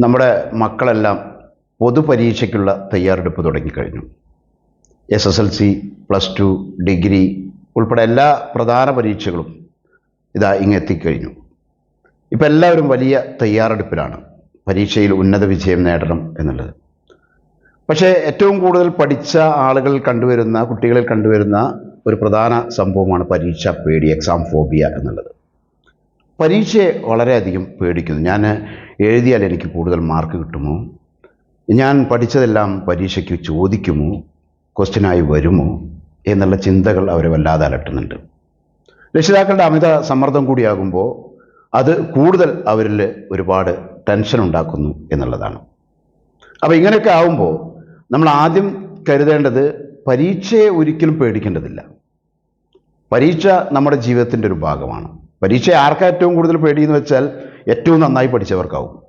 നമ്മുടെ മക്കളെല്ലാം പൊതുപരീക്ഷയ്ക്കുള്ള തയ്യാറെടുപ്പ് തുടങ്ങിക്കഴിഞ്ഞു. S S L C plus two degree ഉൾപ്പെടെ എല്ലാ പ്രധാന പരീക്ഷകളും ഇതാ ഇങ്ങെത്തിക്കഴിഞ്ഞു. ഇപ്പം എല്ലാവരും വലിയ തയ്യാറെടുപ്പിലാണ്. പരീക്ഷയിൽ ഉന്നത വിജയം നേടണം എന്നുള്ളത്. പക്ഷേ ഏറ്റവും കൂടുതൽ പഠിച്ച ആളുകൾ കണ്ടുവരുന്ന കുട്ടികളിൽ കണ്ടുവരുന്ന ഒരു പ്രധാന സംഭവമാണ് പരീക്ഷ പേടി എക്സാം ഫോബിയ എന്നുള്ളത്. പരീക്ഷയെ വളരെയധികം പേടിക്കുന്നു. ഞാൻ എഴുതിയാൽ എനിക്ക് കൂടുതൽ മാർക്ക് കിട്ടുമോ? ഞാൻ പഠിച്ചതെല്ലാം പരീക്ഷയ്ക്ക് ചോദിക്കുമോ? ക്വസ്റ്റ്യനായി വരുമോ? എന്നുള്ള ചിന്തകൾ അവരെ വല്ലാതെ അലട്ടുന്നുണ്ട്. രക്ഷിതാക്കളുടെ അമിത സമ്മർദ്ദം കൂടിയാകുമ്പോൾ അത് കൂടുതൽ അവരിൽ ഒരുപാട് ടെൻഷൻ ഉണ്ടാക്കുന്നു എന്നുള്ളതാണ്. അപ്പോൾ ഇങ്ങനെയൊക്കെ ആവുമ്പോൾ നമ്മൾ ആദ്യം കരുതേണ്ടത് പരീക്ഷയെ ഒരിക്കലും പേടിക്കേണ്ടതില്ല. പരീക്ഷ നമ്മുടെ ജീവിതത്തിന്റെ ഒരു ഭാഗമാണ്. പരീക്ഷ ആർക്കാ ഏറ്റവും കൂടുതൽ പേടി എന്ന് വെച്ചാൽ ഏറ്റവും നന്നായി പഠിച്ചവർക്കാവും.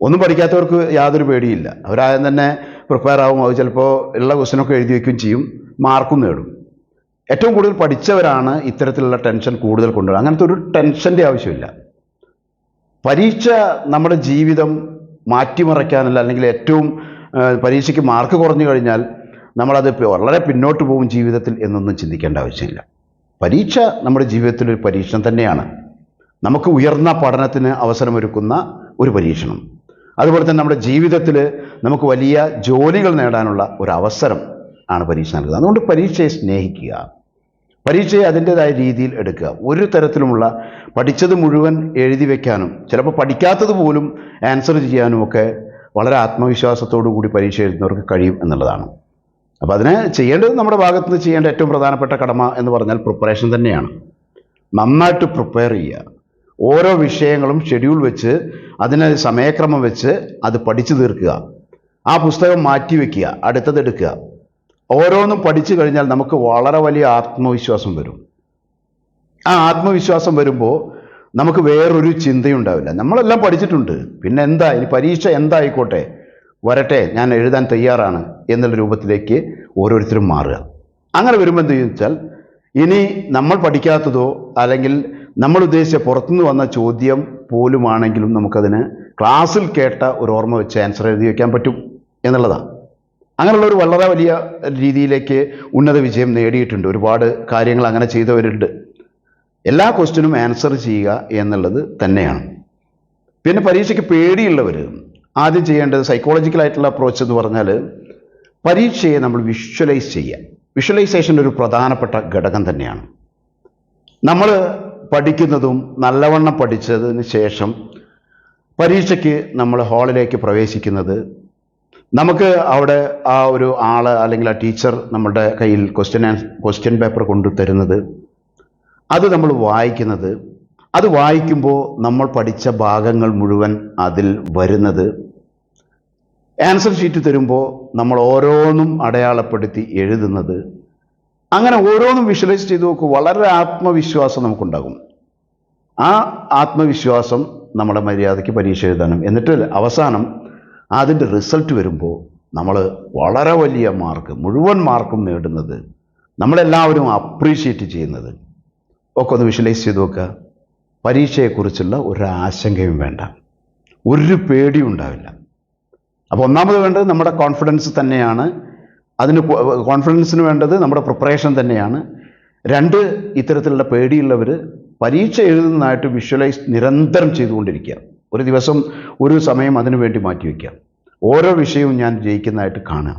ഒന്നും പഠിക്കാത്തവർക്ക് യാതൊരു പേടിയില്ല. അവരാദ്യം തന്നെ പ്രിപ്പയർ ആവും. അത് ചിലപ്പോൾ ഉള്ള ക്വസ്റ്റ്യനൊക്കെ എഴുതി വയ്ക്കുകയും ചെയ്യും. മാർക്കും നേടും. ഏറ്റവും കൂടുതൽ പഠിച്ചവരാണ് ഇത്തരത്തിലുള്ള ടെൻഷൻ കൂടുതൽ കൊണ്ടുവരുന്നത്. അങ്ങനത്തെ ഒരു ടെൻഷന്റെ ആവശ്യമില്ല. പരീക്ഷ നമ്മുടെ ജീവിതം മാറ്റിമറിക്കാനല്ല അല്ലെങ്കിൽ ഏറ്റവും പരീക്ഷയ്ക്ക് മാർക്ക് കുറഞ്ഞു കഴിഞ്ഞാൽ നമ്മളത് വളരെ പിന്നോട്ട് പോകും ജീവിതത്തിൽ എന്നൊന്നും ചിന്തിക്കേണ്ട ആവശ്യമില്ല. പരീക്ഷ നമ്മുടെ ജീവിതത്തിൽ ഒരു പരീക്ഷണം തന്നെയാണ്. നമുക്ക് ഉയർന്ന പഠനത്തിന് അവസരമൊരുക്കുന്ന ഒരു പരീക്ഷണം. അതുപോലെ തന്നെ നമ്മുടെ ജീവിതത്തിൽ നമുക്ക് വലിയ ജോലികൾ നേടാനുള്ള ഒരു അവസരം ആണ് പരീക്ഷ നൽകുന്നത്. അതുകൊണ്ട് പരീക്ഷയെ സ്നേഹിക്കുക. പരീക്ഷയെ അതിന്റെതായ രീതിയിൽ എടുക്കുക. ഒരു തരത്തിലുമുള്ള പഠിച്ചത് മുഴുവൻ എഴുതി വെക്കാനും ചിലപ്പോൾ പഠിക്കാത്തത് പോലും ആൻസർ ചെയ്യാനും ഒക്കെ വളരെ ആത്മവിശ്വാസത്തോടു കൂടി പരീക്ഷ എഴുതുന്നവർക്ക് കഴിയും എന്നുള്ളതാണ്. അപ്പോൾ അതിന് ചെയ്യേണ്ടത് നമ്മുടെ ഭാഗത്ത് നിന്ന് ചെയ്യേണ്ട ഏറ്റവും പ്രധാനപ്പെട്ട കടമ എന്ന് പറഞ്ഞാൽ പ്രിപ്പറേഷൻ തന്നെയാണ്. നന്നായിട്ട് പ്രിപ്പയർ ചെയ്യുക. ഓരോ വിഷയങ്ങളും ഷെഡ്യൂൾ വെച്ച് അതിനെ സമയക്രമം വെച്ച് അത് പഠിച്ചു തീർക്കുക. ആ പുസ്തകം മാറ്റി വയ്ക്കുക അടുത്തത് എടുക്കുക. ഓരോന്നും പഠിച്ചു കഴിഞ്ഞാൽ നമുക്ക് വളരെ വലിയ ആത്മവിശ്വാസം വരും. ആ ആത്മവിശ്വാസം വരുമ്പോൾ നമുക്ക് വേറൊരു ചിന്തയുണ്ടാവില്ല. നമ്മളെല്ലാം പഠിച്ചിട്ടുണ്ട്. പിന്നെ എന്താ? ഇനി പരീക്ഷ എന്തായിക്കോട്ടെ? വരട്ടെ ഞാൻ എഴുതാൻ തയ്യാറാണ് എന്നുള്ള രൂപത്തിലേക്ക് ഓരോരുത്തരും മാറുക. അങ്ങനെ വരുമ്പോൾ എന്ത് വെച്ചാൽ ഇനി നമ്മൾ പഠിക്കാത്തതോ അല്ലെങ്കിൽ നമ്മൾ ഉദ്ദേശിച്ച പുറത്തുനിന്ന് വന്ന ചോദ്യം പോലുമാണെങ്കിലും നമുക്കതിന് ക്ലാസ്സിൽ കേട്ട ഒരു ഓർമ്മ വെച്ച് ആൻസർ എഴുതി വയ്ക്കാൻ പറ്റും എന്നുള്ളതാണ് അങ്ങനെയുള്ള ഒരു വളരെ വലിയ രീതിയിലേക്ക് ഉന്നത വിജയം നേടിയിട്ടുണ്ട്. ഒരുപാട് കാര്യങ്ങൾ അങ്ങനെ ചെയ്തവരുണ്ട്. എല്ലാ ക്വസ്റ്റിനും ആൻസർ ചെയ്യുക എന്നുള്ളത് തന്നെയാണ്. പിന്നെ പരീക്ഷയ്ക്ക് പേടിയുള്ളവർ ആദ്യം ചെയ്യേണ്ടത് സൈക്കോളജിക്കലായിട്ടുള്ള അപ്രോച്ച് എന്ന് പറഞ്ഞാൽ പരീക്ഷയെ നമ്മൾ വിഷ്വലൈസ് ചെയ്യുക. വിഷ്വലൈസേഷൻ ഒരു പ്രധാനപ്പെട്ട ഘടകം തന്നെയാണ്. നമ്മൾ പഠിക്കുന്നതും നല്ലവണ്ണം പഠിച്ചതിന് ശേഷം പരീക്ഷയ്ക്ക് നമ്മൾ ഹാളിലേക്ക് പ്രവേശിക്കുന്നത് നമുക്ക് അവിടെ ആ ഒരു ആൾ അല്ലെങ്കിൽ ആ ടീച്ചർ നമ്മുടെ കയ്യിൽ ക്വസ്റ്റ്യൻ ക്വസ്റ്റ്യൻ പേപ്പർ കൊണ്ടു തരുന്നത്. അത് നമ്മൾ വായിക്കുന്നത്. അത് വായിക്കുമ്പോൾ നമ്മൾ പഠിച്ച ഭാഗങ്ങൾ മുഴുവൻ അതിൽ വരുന്നത്. ആൻസർ ഷീറ്റ് തരുമ്പോൾ നമ്മൾ ഓരോന്നും അടയാളപ്പെടുത്തി എഴുതുന്നത്. അങ്ങനെ ഓരോന്നും വിഷ്വലൈസ് ചെയ്ത് നോക്കുക വളരെ ആത്മവിശ്വാസം നമുക്കുണ്ടാകും. ആ ആത്മവിശ്വാസം നമ്മുടെ മര്യാദയ്ക്ക് പരീക്ഷ എഴുതാനും. എന്നിട്ട് അവസാനം അതിന്റെ റിസൾട്ട് വരുമ്പോൾ നമ്മൾ വളരെ വലിയ മാർക്ക് മുഴുവൻ മാർക്കും നേടുന്നത് നമ്മളെല്ലാവരും അപ്രീഷിയേറ്റ് ചെയ്യുന്നത്. ഒക്കെ ഒന്ന് വിഷ്വലൈസ് ചെയ്ത് നോക്കുക. പരീക്ഷയെക്കുറിച്ചുള്ള ഒരു ആശങ്കയും വേണ്ട. ഒരു പേടിയും ഉണ്ടാവില്ല. അപ്പോൾ ഒന്നാമത് വേണ്ടത് നമ്മുടെ കോൺഫിഡൻസ് തന്നെയാണ്. അതിന് കോൺഫിഡൻസിന് വേണ്ടത് നമ്മുടെ പ്രിപ്പറേഷൻ തന്നെയാണ്. രണ്ട് ഇത്തരത്തിലുള്ള പേടിയുള്ളവർ പരീക്ഷ എഴുതുന്നതായിട്ട് വിഷ്വലൈസ് നിരന്തരം ചെയ്തുകൊണ്ടിരിക്കുക. ഒരു ദിവസം ഒരു സമയം അതിനു വേണ്ടി മാറ്റിവെക്കുക ഓരോ വിഷയവും ഞാൻ ജയിക്കുന്നതായിട്ട് കാണുക.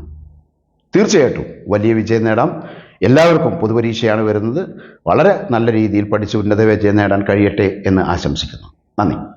തീർച്ചയായിട്ടും വലിയ വിജയം നേടാം. എല്ലാവർക്കും പൊതുപരീക്ഷയാണ് വരുന്നത്. വളരെ നല്ല രീതിയിൽ പഠിച്ച് ഉന്നത വിജയം നേടാൻ കഴിയട്ടെ എന്ന് ആശംസിക്കുന്നു. നന്ദി.